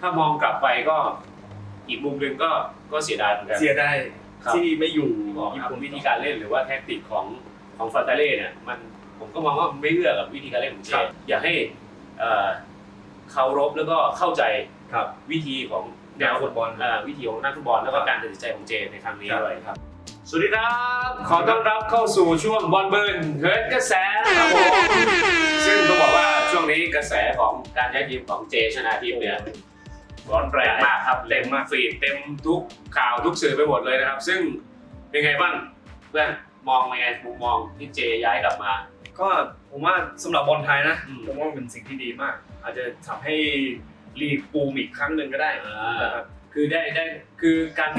ถ้ามองกลับไปก็อีกมุมหนึ่งก็ก็เสียดายเหมือนกัน เสียดายครับ ที่ไม่อยู่บอกญี่ครับปุ่นวิธีการเล่นหรือว่าแท็กติกของของฟาตาเล่เนี่ยมันผมก็มองว่ามันไม่เอื้อกับวิธีการเล่นของเจครับอยากให้เอ่อเคารพแล้วก็เข้าใจครับ วิธีของแนวนักฟุตบอลเอ่อวิธีของนักฟุตบอลแล้วก็ครับการตัดสินใจของเจในครั้งนี้ครับด้วยครับ สวัสดีครับ ขอต้อนรับเข้าสู่ช่วงบอลเบิร์นเฮิร์ตกระแสนะครับผมซึ่งต้องบอกว่าช่วงนี้กระแสของการย้ายทีมของเจชนะทิพย์เนี่ย ร้อนแรงมากครับเต็มฟีดเต็มทุกข่าวทุกสื่อไปหมดเลยนะครับ ซึ่งเป็นไงบ้างเพื่อนมองยังไงมุมมองที่เจย้ายกลับมา ก็ผมว่าสำหรับบอลไทยนะอืมผมว่ามันเป็นสิ่งที่ดีมาก อาจจะทำให้ลีกปูมอีกครั้งหนึ่งก็ได้นะครับคือได้ได้คือการ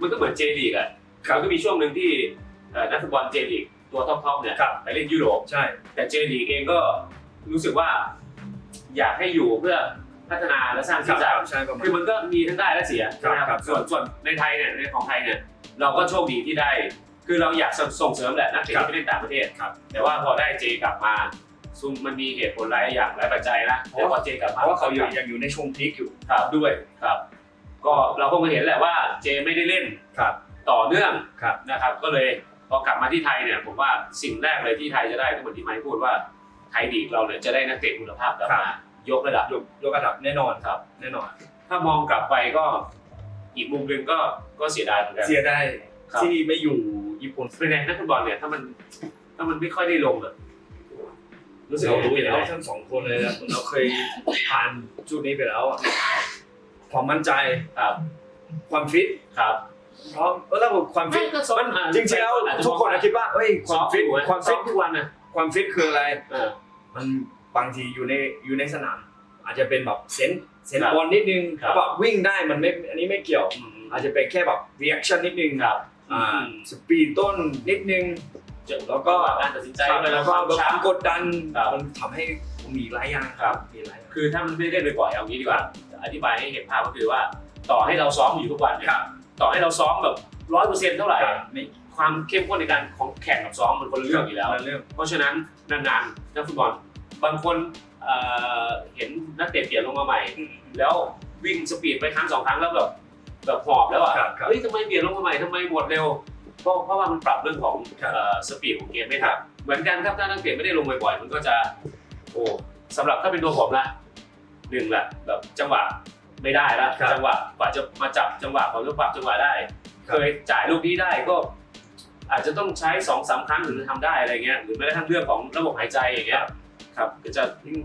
มันก็เหมือนเจลีกอะครับมันก็มีช่วงหนึ่งที่เอ่อนักฟุตบอลเจลีกตัวท็อปๆเนี่ยครับไปเล่นยุโรปใช่ แต่เจลีกเองก็รู้สึกว่า อยากให้อยู่เพื่อ พัฒนาและสร้างครัสีบสันใช่ประมาณ คือมันก็มีทั้งได้และเสียครับใช่ไหมคครัรับบส่วนส่วนในไทยเนี่ยในของไทยเนี่ยเราก็โชคดีที่ได้ คือเราอยากส่งเสริมแหละนักเตะครับที่ไปเล่นต่างประเทศ ครับ แต่ว่าพอได้เจกลับมาซุ่มมันมีเหตุผลหลายอย่างหลายปัจจัยนะแต่พอเจกลับเพมาราะว่าเขาอยู่ยังอยู่ในช่วงพีคอยู่ ครับด้วยครับ ก็เราคงเห็นแหละว่าเจไม่ได้เล่นครับ ต่อเนื่องครับ นะครับ ก็เลยพอกลับมาที่ไทยเนี่ยผมว่าสิ่งแรกเลยที่ไทยจะได้ก็เหมือนที่ไมค์พูดว่าไทยดีกเราเนี่ยจะได้นักเตะคุณภาพกลับมา ยกระดับยกยกระดับแน่นอนครับ แน่นอน ถ้ามองกลับไปก็อีกมุมหนึ่งก็ก็เสียดายเหมือนกัน เสียดายครับ ที่ไม่อยู่ญี่ปุ่นเป็นไงนักฟุตบอลเนี่ยถ้ามันถ้ามันไม่ค่อยได้ลงอะรู้สึกเราว่ารู้รู้ออยู่ยู่แล้แล้ววทั้งสองคนเลยนะเราเคยผ่านจุดนี้ไปแล้วอะความมั่นใจครับความฟิตครับ เพราะเออแล้วความฟิตก็ซ้อมมันจริงๆแล้วทุกคนอะคิดว่าเฮ้ยความฟิตความซ้ฟิอตมทุกวันนะความฟิตคืออะไร เออมัน บางทีอยู่ในอยู่ในสนาม อาจจะเป็นแบบเซนส์เซนครับบอลนิดนึงครับ แบบวิ่งได้มันไม่อันนี้ไม่เกี่ยวอืมอาจจะเป็นแค่แบบ reaction นิดนึงครับอ่าสปีดต้นนิดนึง แล้วก็การตัดสินใจครับแล้วก็ความแบบช้าความกดดันครับ มันทำให้มีหลายอย่างครับมีหลายอย่าง คือถ้ามันไม่ได้บ่อยๆเอางี้ดีกว่า อธิบายให้เห็นภาพก็คือว่า ต่อให้เราซ้อมอยู่ทุกวันเนี่ยครับต่อให้เราซ้อมแบบร้อยเปอร์เซ็นต์เท่าไหร่ครับ ไม่ความเข้มข้นในการของแข่งกับซ้อมมันคนละเรื่องอยู่แล้วเรื่องเพราะฉะนั้นนานๆนักฟุตบอล บางคนเอ่อเห็นนักเตะเปลี่ยนลงมาใหม่ แล้ววิ่งสปีดไปครั้งสองครั้งแล้วแบบแบบหอบแล้วอะครับครับเฮ้ยทำไมเปลี่ยนลงมาใหม่ทำไมหมดเร็วเพราะเพราะว่ามันปรับเรื่องของครับ เอ่อสปีดของเกมไม่ทันเหมือนกันครับถ้านักเตะไม่ได้ลงบ่อยๆมันก็จะโอ้สำหรับถ้าเป็นตัวผมนะหนึ่งแหละแบบจังหวะไม่ได้ละครับจังหวะกว่าจะมาจับจังหวะกว่าจะปรับจังหวะได้ ครัเคบ ยจ่ายลูกนี้ได้ก็ อาจจะต้องใช้สองสามครั้งถึงจะทำได้อะไรเงี้ยหรือแม้กระทั่งเรื่องของระบบหายใจอย่างเงี้ย ครับก็จะยิ่ง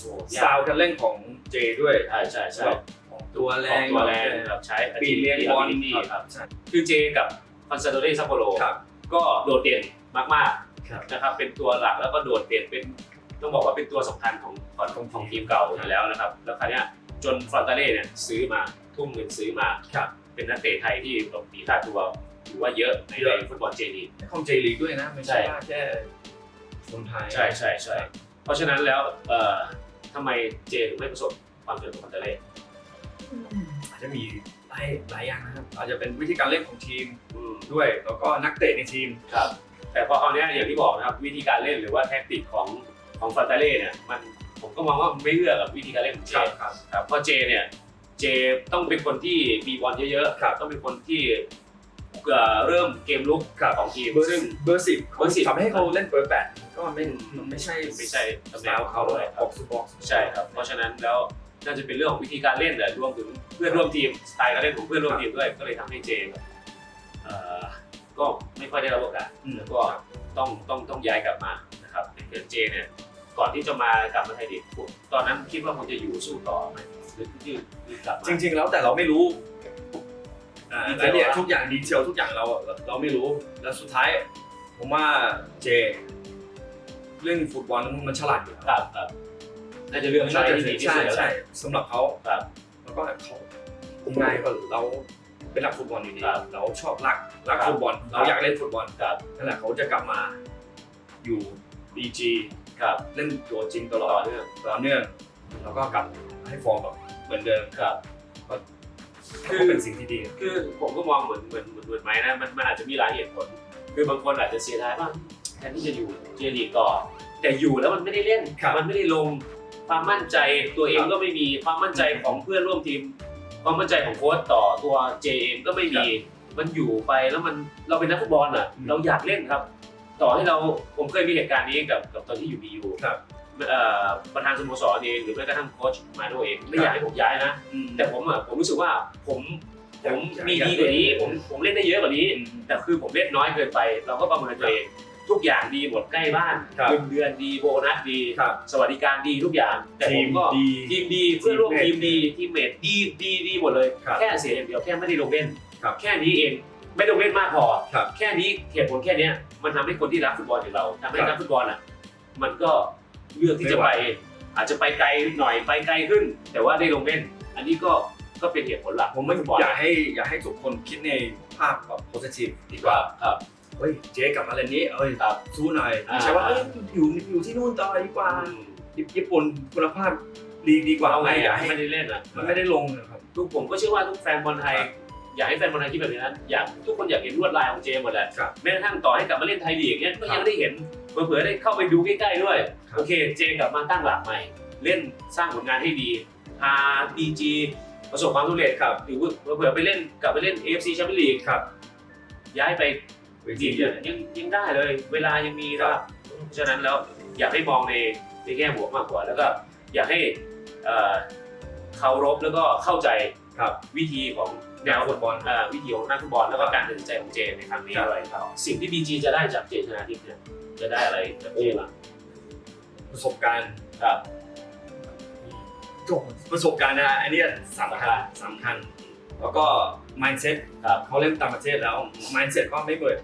โอ้สยาไตกล์การเล่นของเจด้วยใช่ใช่ใช่แบบออกตัวแรออกงตัวแรงแบบใช้ปีเลี้ยงบอลนี่ครับใช่คือเจกับคอนซาโดเรซัปโปโรครับก็โดดเด่นมากครับๆนะครับเป็นตัวหลักแล้วก็โดดเด่นเป็นต้องบอกว่าเป็นตัวสำคัญของของของของทีมเก่าอยู่แล้วนะครับ แล้วคราวเนี้ยจนฟรอนตาเล่เนี่ยซื้อมาทุ่มเงินซื้อมาครับเป็นนักเตะไทยที่แบบมีค่าตัวถือว่าเยอะในเยอะในฟุตบอลเจลีกของเจลีกด้วยนะไม่ใช่ใช่ว่าแค่คนไทยใช่ใช่ใช่เพ ราะฉะนั้นแล้วเอ่อทำไมเจถึงไม่ประสบความสำเร็จของฟรอนตาเล่อาจจะมีหลายหลายอย่างนะครับอาจจะเป็นวิธีการเล่นของทีมอืมด้วย แล้วก็นักเตะในทีม ครับ แต่พอคราวเนี้ยอย่างที่บอกนะครับวิธีการเล่นหรือว่าแท็กติกของของฟรอนตาเล่เนี่ยมันผมก็มองว่ามันไม่เอื้อกับวิธีการเล่นของเจครับครับ ครับเพราะเจเนี่ยเจต้องเป็นคนที่มีบอลเยอะครับ ๆต้องเป็นคนที่ เอ่อเริ่มเกมลุกครับของทีมเบอร์ซึ่ง เบอร์สิบเบอร์10 ทำให้เขาเล่นเบอร์แปดก็ไม่อืมไม่ใช่ไม่ใช่ตำสแหไตน่งล์ของเขาเขาเลยออกซูบ็อกซ์ใช่ครับ เพราะฉะนั้นแล้วน่าจะเป็นเรื่องของวิธีการเล่นแหละรวมถึงเพื่อนร่วมทีมสไตล์การเล่นของเพื่อนร่วมทีมด้วยก็เลยทำให้เจแบบเอ่อก็ไม่ค่อยได้รับโอกาสอืมแล้วก็ต้องต้องต้องย้ายกลับมานะครับเดี๋ยวเจเนี่ยก่อนที่จะมากลับมาไทยลีกผมตอนนั้นคิดว่าคงจะอยู่สู้ต่อไหมหรือยืดยืดกลับมาจริง ๆ แล้วแต่เราไม่รู้ อ่าดีเทลรายละเอียดอะทุกอย่างดีเทลทุกอย่างเราเราไม่รู้ แล้วสุดท้าย ผมว่าเจ เรื่องฟุตบอลมันฉลาดอยู่แล้วครับครับน่าจะเลือกใช้ที่ดีที่ใช่สุดแล้วใช่แหละ สำหรับเขาครับ แล้วก็เขาง่ายก็เราเป็นนักฟุตบอลอยู่ดีครับเราชอบรักรักครับฟุตบอล ครับเราอยากเล่นฟุตบอลครับนั่นแหละเขาจะกลับมาอยู่ BG ครับ เล่นตัวจริงตลต่ออดเนื่อง ต่อเนื่องแล้วก็กลับให้ฟอร์มแบบเหมือนเดิม ครับ ก็เป็นสิ่งที่ดี คือผมก็มองเหมือนเหมือนเหมือนเหมือนไหมนะมันมันอาจจะมีหลายเหตุผล คือบางคนอาจจะเสียดายว่าแทนที่จะอยู่เจลีกต่อ แต่อยู่แล้วมันไม่ได้เล่น ครับ มันไม่ได้ลง ความมั่นใจตัวเองก็ไม่มี ความมั่นใจของเพื่อนร่วมทีม ความมั่นใจของโค้ชต่อตัวเจเองก็ไม่มี มันอยู่ไปแล้วมันเราเป็นนักฟุตบอลอะ อืมเราอยากเล่นครับ ต่อให้เราผมเคยมีเหตุการณ์นี้กับกับตอนที่อยู่บียูครับเอ่อ ประธานสโมสรเองหรือแม้กระทั่งโค้ชมาโดเองไม่อยากให้ผมย้ายนะอืมแต่ผมอะผมรู้สึกว่าผมผมอยากมีอยากดีกว่านี้เล่นผมผมเล่นได้เยอะกว่านี้อืมแต่คือผมเล่นน้อยเกินไป เราก็ประเมินตัวเองทุกอย่างดีหมดใกล้บ้านครับเงินเดือนดีโบนัสดีครับสวัสดิการดีทุกอย่าง แต่ผมก็ทีมดีทีมดีเพื่อนร่วมทีทีมมเมทดีทีมเมทดีดีดีหมดเลยครับแค่เสียอย่างเดียวแค่ไม่ได้ลงเล่นครับแค่นี้เองไม่ลงเล่นมากพอครับแค่นี้เหตุผลแค่เนี้ยมันทำให้คนที่รักฟุตบอลอย่างเราทำให้ครับนักฟุตบอลอะมันก็ เลือกที่จะไม่ไหไปวอาจจะไปไกลหน่อยไปไกลขึ้น แต่ว่าได้ลงเล่น อันนี้ก็ก็เป็นเหตุผลหลักผมไม่ฟุตบอลอยากให้อยากให้ทุกคนคิดในภาพแบบ positive ดีกคว่ารับครับเฮ้ยเจ๊กลับมาเล่นนี้เอ้ยครับสู้หน่อยอ่าไม่ใช่ว่าเอ้ยอยู่อยู่ที่นู่นต่อดีกว่าอืมญี่ปุ่นคุณภาพดีดีกว่าเอาไงไม่อยาอะกให้ไม่ได้เล่นอะมันไม่ได้ลงนะครับทุกผมก็เชื่อว่าทุกแฟนบอลไทยครับ อยากให้แฟนบอลไทยคิดแบบนี้นะอยากทุกคนอยากเห็นลวดลายของเจหมดแหละครับ แม้กระทั่งต่อให้กลับมาเล่นไทยลีกเนี้ยก็ครัยับงได้เห็นเผื่อๆได้เข้าไปดูใกล้ๆด้วย ครับ โอเคเจกลับมาตั้งหลักใหม่ เล่นสร้างผลงานให้ดีพาบีจีประสบความสำเร็จครับหรือเผื่อๆไปเล่นกลับไปเล่น AFC แชมเปี้ยนลีกครับ ย้ายไป เวลีทีกเนี่ยยังยังได้เลย เวลายังมีนะครับเพราะฉะนั้นแล้วอยากให้มองในในแง่บวกมากกว่า แล้วก็อยากให้เอ่อเคารพแล้วก็เข้าใจครับวิธีของ แนวนักฟุตบอลเอ่อวิธีของนักฟุตบอลแล้วก็ครับการตัดสินใจของเจในครั้งนี้ครับด้วยครับสิ่งที่บีจีจะได้จากเจชนาทิพย์เนี่ยจะได้อะไรจากเจบ้างประสบการณ์ครับประสบการณ์นะอันเนี้ยสำคัญสำคัญ แล้วก็ mindset ครับเขาเล่นต่างประเทศแล้ว mindset ก็ไม่เหมือน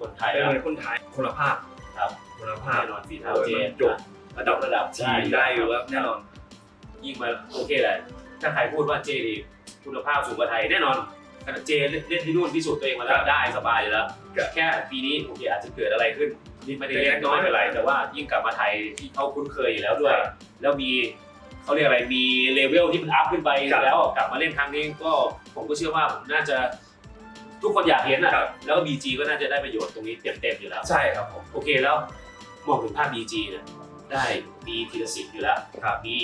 คนไทยไม่คเหรับมือนคนไทยคุณภาพครับคุณภาพแน่นอนฝีเท้าเจจบระดับระดับทีมได้อยู่แล้วแน่นอนยิ่งมาโอเคเลยถ้าใครพูดว่าเจดี คุณภาพสูงกว่าไทยแน่นอนขนาดเจเล่นที่นู่นพิสูจน์ตัวเองมาแล้วได้สบายอยู่แล้วครับแค่ปีนี้โอเคอาจจะเกิดอะไรขึ้นนี่ไม่ได้เล่นเล็กน้น้ออยยเป็นไร แต่ว่ายิ่งกลับมาไทยที่เขาคุ้นเคยอยู่แล้วด้วย แล้วมีเขาเรียกอะไรมีเลเวลที่มันอัพขึ้นไปครับแล้วกลับมาเล่นครั้งนี้ก็ผมก็เชื่อว่าผมน่าจะทุกคนอยากเห็นอะครับแล้วก็บีจีก็น่าจะได้ประโยชน์ตรงนี้เต็มๆอยู่แล้วใช่ครับผมโอเคแล้วมองถึงภาพบีจีเนี่ยได้มีธีรศิลป์อยู่แล้วครับมี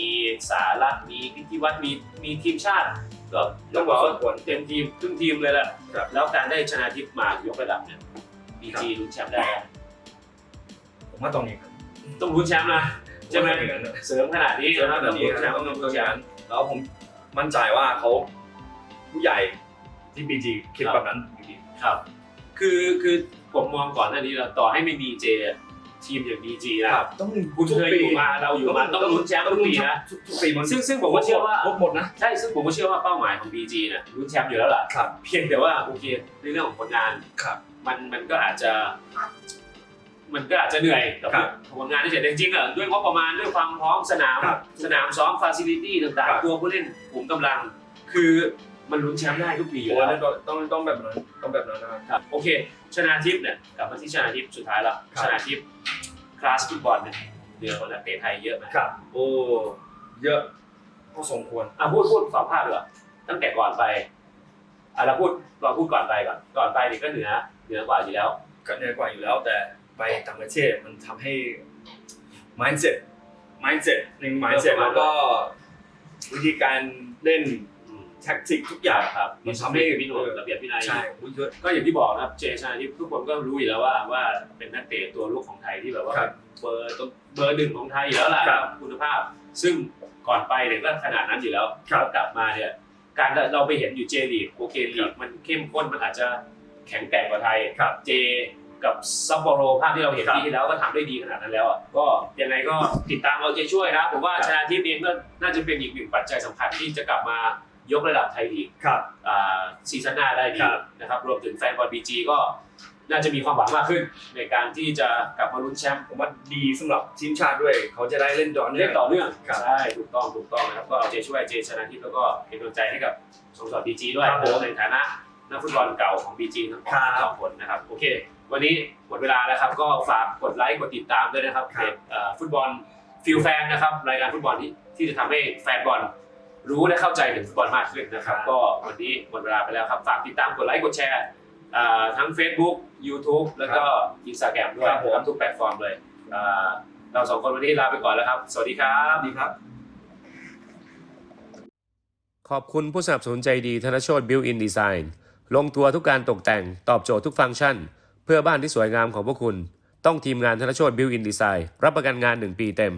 สารัตน์มีพิธีวัฒน์มีมีทีมชาติ ก็แล้แล้ววก็ก็สมควรเต็มทีมครึ่งทีมเลยแหละครับ แล้วการได้ชนะทิพย์มายกระดับเนี่ยบีจีลุ้นแชมป์ได้ไหมผมว่าตรงนี้ครับต้องลุ้นแชมป์นะใช่ไหมผมว่าอย่างนั้นนะเสริมขนาดนี้เจ้านะหน้าต้องที่ลุ้นแชมป์ต้ต้อองงต้ลุ้องนแชอย่างมนั้นป์แล้วผมมั่นใจว่าเขาผู้ใหญ่ที่บีจีคิดแบบนั้นอยู่ดีครับ คือคือผมมองก่อนหน้านี้แล้วต่อให้ไม่มีเจ ทีมอย่างบีจีนะต้องคุณเคยอยู่มาเราอยู่มาต้องลุ้นแชมป์ทุกปีนะทุกทุกปีมันซึ่งซึ่งผมก็เชื่อว่าครบหมดนะใช่ซึ่งผมก็เชื่อว่าเป้าหมายของ BG เนี่ยลุ้นแชมป์อยู่แล้วล่ะครับเพียงแต่ว่าโอเคในเรื่องของผลงานครับมันมันก็อาจจะ มันก็อาจจะเหนื่อยกับครับผลงานที่เสร็จแต่จริงๆอะด้วยงบประมาณด้วยความพร้อมสนามครับสนามซ้อมฟาซิลิตี้ต่างครับๆตัวผู้เล่นกลุ่มกำลัง คือ มันลุ้นแชมป์ได้ทุกปีอยู่โอ้แล้วต้องต้องต้องแบบนั้นต้องแบบนั้นนะครับ ครับโอเค ชนะทิพย์เนี่ยกลับมาที่ชนะทิพย์สุดท้ายแล้วครับ ชนะทิพย์คลาสฟุตบอลเนี่ยเหนือกว่านักเตะไทยเยอะไหมครับ โอ้เยอะพอสมควร อะพูดพูดสองภาพดีกว่าตั้งแต่ก่อนไปอะเราพูดเราพูดก่อนไปก่อนก่อนไปนี่ก็เหนือเหนือกว่าอยู่แล้ว ก็เหนือกว่าอยู่แล้ว แต่ไปต่างประเทศมันทำให้ mindset mindset หนึ่ง mindset เออประมาณแล้วก็วิธีการเล่นอืม แท็กติกทุกอย่างครับมันทำให้วินัยระเบียบวินัยใช่โอ้เยอะก็อย่างที่บอกนะครับเจชนาทิพย์ทุกคนก็รู้อยู่แล้วว่าว่าเป็นนักเตะตัวลูกของไทยที่แบบว่าครับเบอร์ต้นเบอร์หนึ่งของไทยอยู่แล้วล่ะครับคุณภาพ ซึ่งก่อนไปเนี่ยก็ขนาดนั้นอยู่แล้วครับกลับมาเนี่ยการเราไปเห็นอยู่เจลีกโอเคลีครักบมันเข้มข้นมันอาจจะแข็งแกร่งกว่าไทยครับเจกับซัปโปโรภาพที่เราเห็นครับปีที่แล้วก็ทำได้ดีขนาดนั้นแล้วอะก็ยังไงก็ติดตามเอาใจช่วยนะผมว่าครับชนะทิพย์เองก็น่าจะเป็นอีกหนึ่งปัจจัยสำคัญที่จะกลับมา ยกระดับไทยลีกครับอ่าซีซั่นหน้าได้ดีครับ นะครับ รวมถึงแฟนบอลบีจีก็น่าจะมีความหวังมากขึ้น ในการที่จะกลับมาลุ้นแชมป์ผมว่าดีสำหรับทีมชาติด้วย เขาจะได้เล่นดอนเล่นต่อเนื่องครับใช่ถูกต้องถูกต้องนะครับก็เอาใจช่วยเจชนะทิพย์แล้วก็เป็นกำลังใจให้กับสโมสรบีจีด้วยครับผมในฐานะนักฟุตบอลเก่าของบีจีทั้งครับสองคนนะครับโอเค วันนี้หมดเวลาแล้วครับก็ฝากกดไลค์กดติดตามด้วยนะครับครับ เพจเอ่อฟุตบอลฟิลแฟนนะครับรายการฟุตบอลที่ที่จะทำให้แฟนบอล รู้และเข้าใจถึงฟุตบอลมากขึ้นนะครับ ก็วันนี้หมดเวลาไปแล้วครับ ฝากติดตามกดไลค์กดแชร์อ่าทั้ง Facebook YouTube แล้วก็ Instagram ด้วยครับผมทุกแพลตฟอร์มเลยอ่าเราสองคนวันนี้ลาไปก่อนแล้วครับ สวัสดีครับ ดีครับ ขอบคุณผู้สนับสนุนใจดีธนโชตบิวอินดีไซน์ลงตัวทุกการตกแต่งตอบโจทย์ทุกฟังก์ชัน เพื่อบ้านที่สวยงามของพวกคุณ ต้องทีมงานธนโชตบิวอินดีไซน์รับประกันงาน 1 ปีเต็ม